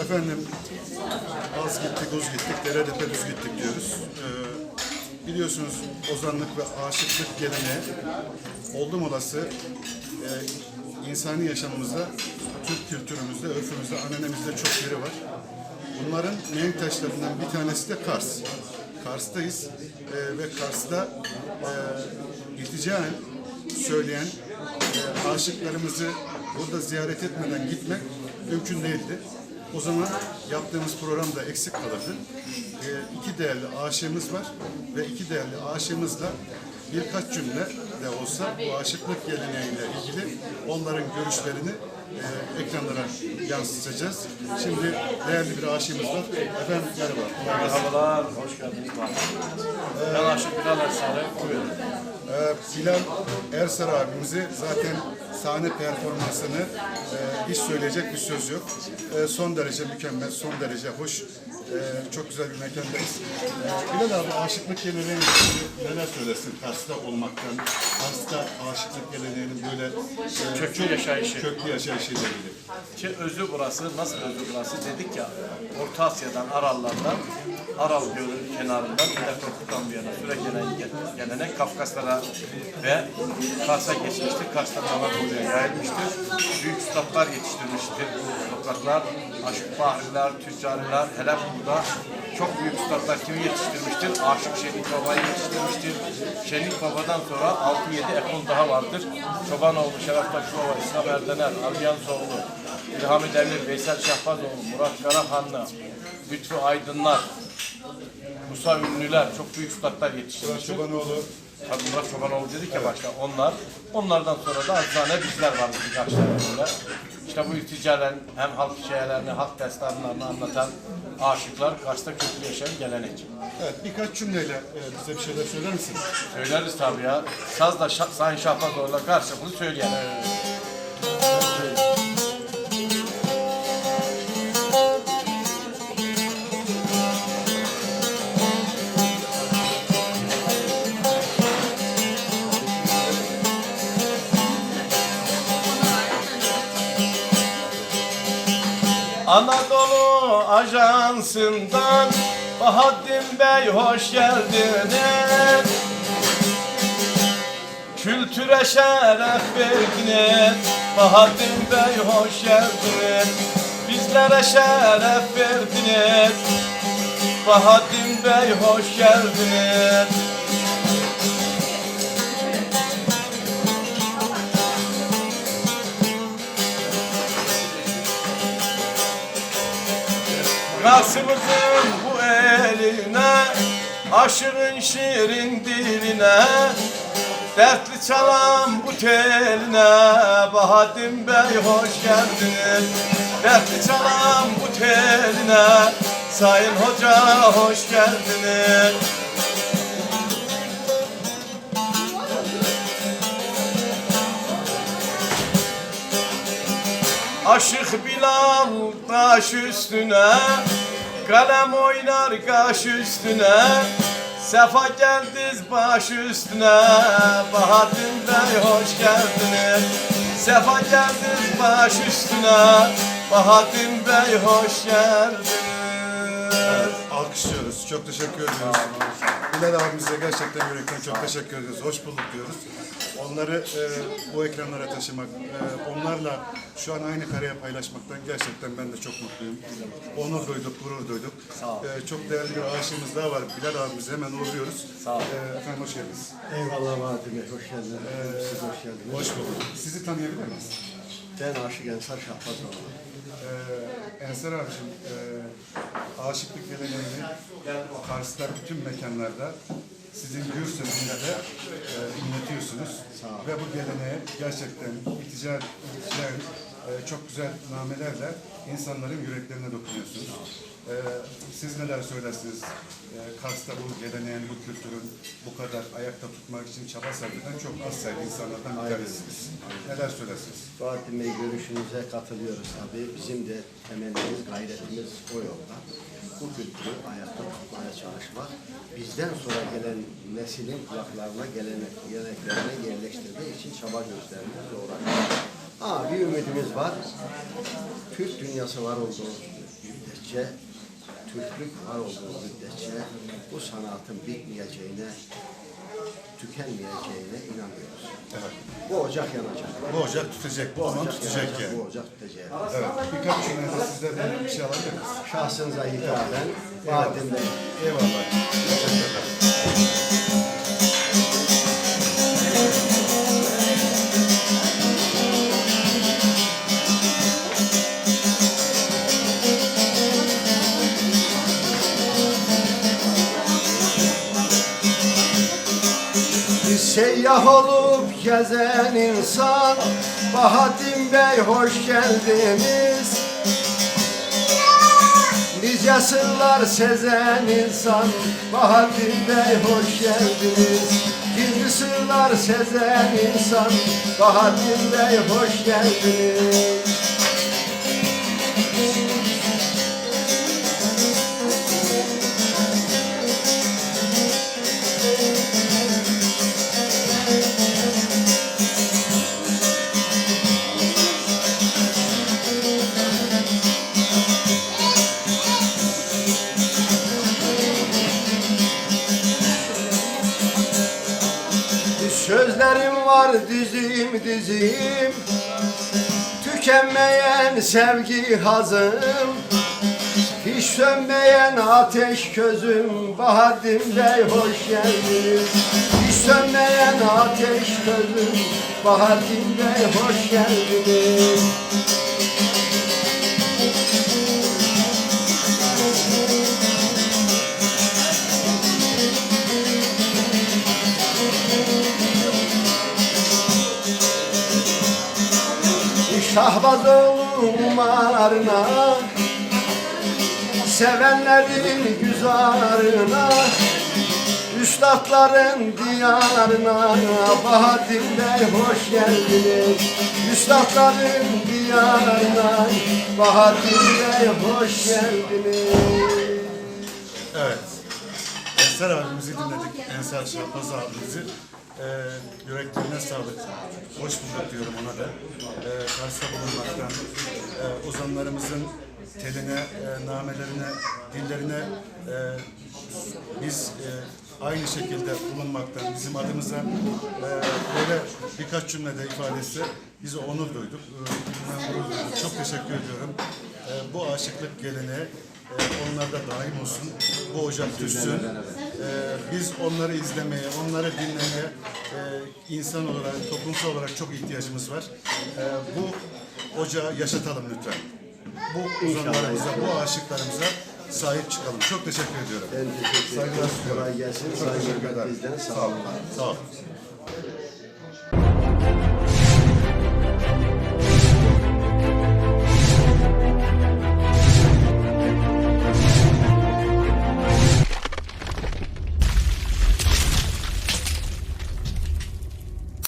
Efendim az gittik, uz gittik, dere depe düz gittik diyoruz. Ee, biliyorsunuz ozanlık ve aşıklık geleneği oldum olası e, insani yaşamımızda, Türk kültürümüzde, örfümüzde, ananemizde çok yeri var. Bunların mihenk taşlarından bir tanesi de Kars. Kars'tayız Ee, ve Kars'ta e, ilticaen söyleyen e, aşıklarımızı burada ziyaret etmeden gitmek mümkün değildi. O zaman yaptığımız programda eksik kalırdı. E, iki değerli aşığımız var ve iki değerli aşığımızla birkaç cümle de olsa bu aşıklık geleneğiyle ilgili onların görüşlerini e, ekranlara yansıtacağız. Şimdi değerli bir aşığımız var. Efendim merhaba. Merhabalar, hoş geldiniz. Ben Aşık Bilal buyurun. Ee, Bilal Ersar abimizi zaten sahne performansını e, hiç söyleyecek bir söz yok. E, son derece mükemmel, son derece hoş. E, çok güzel bir mekandayız. E, Bilal abi aşıklık ilgili neler söylesin Kars'ta olmaktan, Kars'ta aşıklık geleneğinin böyle e, Köklü yaşayışı. köklü yaşayışıyla ilgili. Ki özü burası, nasıl özü burası dedik ya, Orta Asya'dan, Arallardan, Aral Gölü kenarından Medopotamya'dan bir yana süre gelen gel- gelenek Kafkaslara ve Kars'a geçmiştir. Kars'tan Anadolu'ya yayılmıştır. Büyük üstadlar yetiştirmiştir bu topraklar. Aşık Bahriler, tüccarlar, hele burada çok büyük üstadlar kimi yetiştirmiştir? Aşık Şenlik Baba'yı yetiştirmiştir. Şenlik Baba'dan sonra 6-7 ekol daha vardır. Çobanoğlu, Şeref Taşlıova, İslam Erdener, Alyansoğlu, İlhami Demir, Veysel Şahbazoğlu, Murat Karahanlı, Lütfü Aydınlar, Musa Ünlüler, çok büyük üstadlar yetiştirmiştir. Çobanoğlu Tabii Murat Çobanoğlu dedik ya başta onlar. Onlardan sonra da eczane bizler var birkaç tane böyle. İşte bu irticalen hem halk şeylerini, halk destanlarını anlatan aşıklar Kars'ta köklü yaşayan gelenek. Evet, birkaç cümleyle e, bize bir şeyler söyler misiniz? Söyleriz tabii ya. Saz da Şah, Sayın Şahbazoğlu'na karşılıklı söyleyelim. Anadolu Ajansı'ndan Bahattin Bey hoş geldiniz. Kültüre şeref verdiniz. Bahattin Bey hoş geldiniz. Bizlere şeref verdiniz. Bahattin Bey hoş geldiniz. Kasımızın bu eline Aşığın şirin diline Dertli çalan bu teline Bahattin Bey hoş geldiniz. Dertli çalan bu teline Sayın Hoca hoş geldiniz. Aşık Bilal taş üstüne Kalem oynar kaş üstüne Sefa geldiniz baş üstüne Bahattin Bey hoş geldiniz Sefa geldiniz baş üstüne Bahattin Bey hoş geldiniz Alkışlıyoruz. Çok teşekkür ediyoruz. Bilal abimize gerçekten yürekten çok teşekkür ediyoruz. Hoş bulduk diyoruz. Onları e, bu ekranlara taşımak, e, onlarla şu an aynı kareye paylaşmaktan gerçekten ben de çok mutluyum. Onur duyduk, gurur duyduk. E, çok değerli bir aşığımız daha var. Bilal abimizi hemen uğurluyoruz. Sağ. E, efendim hoş geldiniz. Eyvallah Bahattin Bey, hoş geldiniz. Siz hoş geldiniz. Hoş bulduk. Sizi tanıyabilir miyiz? Ben Aşık Ensar Şahbazoğlu. Ee, Ensar abiciğim, e, aşıklık geleneğini Kars'ta bütün mekanlarda sizin gür sözünüzle e, inletiyorsunuz. Ve bu geleneğe gerçekten iticel, iticel e, çok güzel namelerle insanların yüreklerine dokunuyorsunuz. E, siz neler söylersiniz? E, Kars'ta bu geleneğin, bu kültürün bu kadar ayakta tutmak için çaba sarf eden çok az sayıda insanlardan bir tanesiniz. Neler söylersiniz? Bahattin Bey görüşünüze katılıyoruz tabii. Bizim de temennimiz, gayretimiz o yolda. Bu kültürü ayakta tutmaya çalışmak, bizden sonra gelen neslin kulaklarına gelenek, geleneklerine yerleştirmek için çaba göstermek doğru. Aa, bir ümidimiz var. Türk dünyası var olduğu müddetçe, Türklük var olduğu müddetçe bu sanatın bitmeyeceğine, tükenmeyeceğine inanıyoruz. Evet. Bu ocak yanacak. Bu ocak tutacak, bu Ocak tutacak yanacak, yani. Bu ocak tutacak. Evet. Birkaç cümlede sizlerden bir şey alabilir miyiz? Şahsınıza hitaben Bahattin Bey. Eyvallah. Teşekkürler. Seyyah olup gezen insan Bahattin Bey hoş geldiniz. Nice sırlar sezen insan Bahattin Bey hoş geldiniz. Gizli sırlar sezen insan Bahattin Bey hoş geldiniz Sözlerim var dizim dizim. Tükenmeyen sevgi hazım. Hiç sönmeyen ateş közüm Bahattin Bey hoş geldiniz Hiç sönmeyen ateş közüm Bahattin Bey hoş geldiniz Şahbaz umarına Sevenlerin güzarına Üstadların diyarına Bahattin Bey hoş geldiniz Üstadların diyarına Bahattin Bey hoş geldiniz Evet. Ensar abimizi dinledik. Ensar Şahbaz abimizi. Ee, yüreklerine sağlık. Hoş bulduk diyorum ona da. Ee, Kars'ta bulunmaktan, e, ozanlarımızın teline, e, namelerine, dillerine e, biz e, aynı şekilde bulunmaktan, bizim adımıza e, böyle birkaç cümlede ifadesi bizi onur duyduk. E. Çok teşekkür ediyorum. E, bu aşıklık geleneği e, onlarda daim olsun. Bu ocak düşsün. E, biz onları izlemeye, onları dinlemeye e, insan olarak, toplumsal olarak çok ihtiyacımız var. E, bu ocağı yaşatalım lütfen. Bu uzanlarımıza, bu aşıklarımıza sahip çıkalım. Çok teşekkür ediyorum. Ben teşekkür Saygılar ederim. sunuyorum. Kolay gelsin. Saygılar bizden. Sağ olun. Sağ olun.